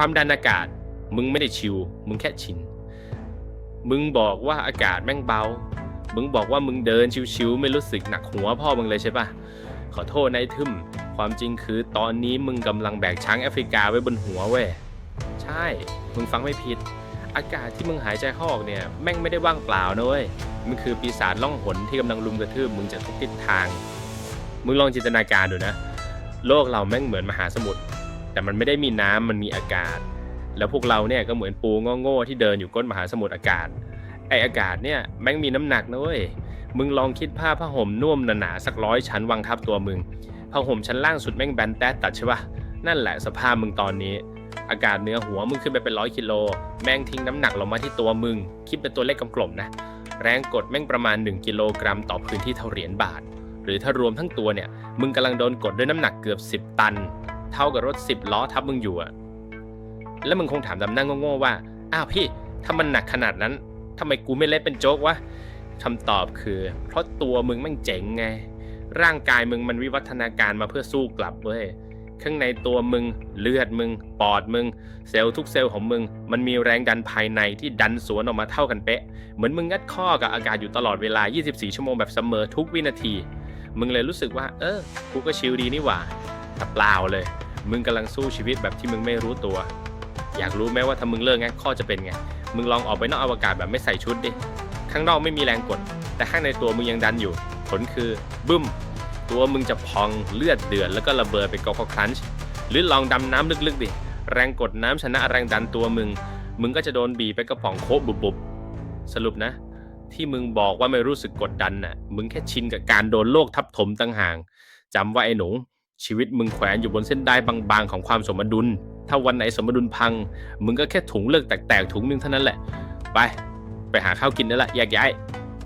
ความดันอากาศ มึงไม่ได้ชิว มึงแค่ชิน มึงบอกว่าอากาศแม่งเบา มึงบอกว่ามึงเดินชิวๆไม่รู้สึกหนักหัวพ่อมึงเลยใช่ปะขอโทษนายทึมความจริงคือตอนนี้มึงกำลังแบกช้างแอฟริกาไว้บนหัวเว้ย ใช่ มึงฟังไม่ผิด อากาศที่มึงหายใจเข้าออกเนี่ยแม่งไม่ได้ว่างเปล่านะเว้ย มันคือปีศาจล่องหนที่กำลังลุมกระทืบมึงจากทุกทิศทาง มึงลองจินตนาการดูนะ โลกเราแม่งเหมือนมหาสมุทร แต่มันไม่ได้มีน้ำมันมีอากาศ แล้วพวกเราเนี่ยก็เหมือนปูโง่ๆที่เดินอยู่ก้นมหาสมุทรอากาศ ไออากาศเนี่ยแม่งมีน้ำหนักนะเว้ยมึงลองคิดภาพผ้าห่มนุ่มหนาๆสักร้อยชั้นวางทับตัวมึงผ้าห่มชั้นล่างสุดแม่งแบนแต๊ดตัดใช่ปะนั่นแหละสภาพมึงตอนนี้ อากาศเหนื้อหัวมึงขึ้นไปเป็นร้อยกิโลแม่งทิ้งน้ำหนักลงมาที่ตัวมึง คิดเป็นตัวเลขกลมๆนะแรงกดแม่งประมาณ 1 กิโลกรัมต่อพื้นที่เท่าเหรียญบาท หรือถ้ารวมทั้งตัวเนี่ย มึงกำลังโดนกดด้วยน้ำหนักเกือบ 10 ตัน เท่ากับรถ10ล้อทับมึงอยู่อะแล้วมึงคงถามดำหน้าโง่ๆว่า อ้าวพี่ถ้ามันหนักขนาดนั้นทำไมกูไม่เล่นเป็นโจ๊กวะคำตอบคือ เพราะตัวมึงม่งเจ๋งไง ร่างกายมึงมันวิวัฒนาการมาเพื่อสู้กลับเว้ยข้างในตัวมึงเลือดมึง ปอดมึง เซลล์ทุกเซลล์ของมึง มันมีแรงดันภายในที่ดันสวนออกมาเท่ากันเป๊ะ เหมือนมึงงัดข้อกับอากาศอยู่ตลอดเวลา 24 ชั่วโมงแบบเสมอทุกวินาที มึงเลยรู้สึกว่า เออ กูก็ชิลดีนี่หว่าแต่เปล่าเลย มึงกำลังสู้ชีวิตแบบที่มึงไม่รู้ตัว อยากรู้ไหมว่าถ้ามึงเลิกงัดข้อจะเป็นไง มึงลองออกไปนอกอวกาศแบบไม่ใส่ชุดดิ ข้างนอกไม่มีแรงกด แต่ข้างในตัวมึงยังดันอยู่ ผลคือบึ้ม ตัวมึงจะพองเลือดเดือดแล้วก็ระเบิดไปกอกครันช์ หรือลองดำน้ำลึกๆดิ แรงกดน้ำชนะแรงดันตัวมึง มึงก็จะโดนบีไปกระป๋องโคบบุบๆ สรุปนะ ที่มึงบอกว่าไม่รู้สึกกดดันน่ะ มึงแค่ชินกับการโดนโลกทับถมตั้งห่างจำไว้ไอ้หนู ชีวิตมึงแขวนอยู่บนเส้นได้บางๆ ของความสมดุล ถ้าวันไหนสมดุลพัง มึงก็แค่ถุงเลือกแตกๆถุงนึงเท่านั้นแหละ ไป ไปหาข้าวกินได้ละแยกย้าย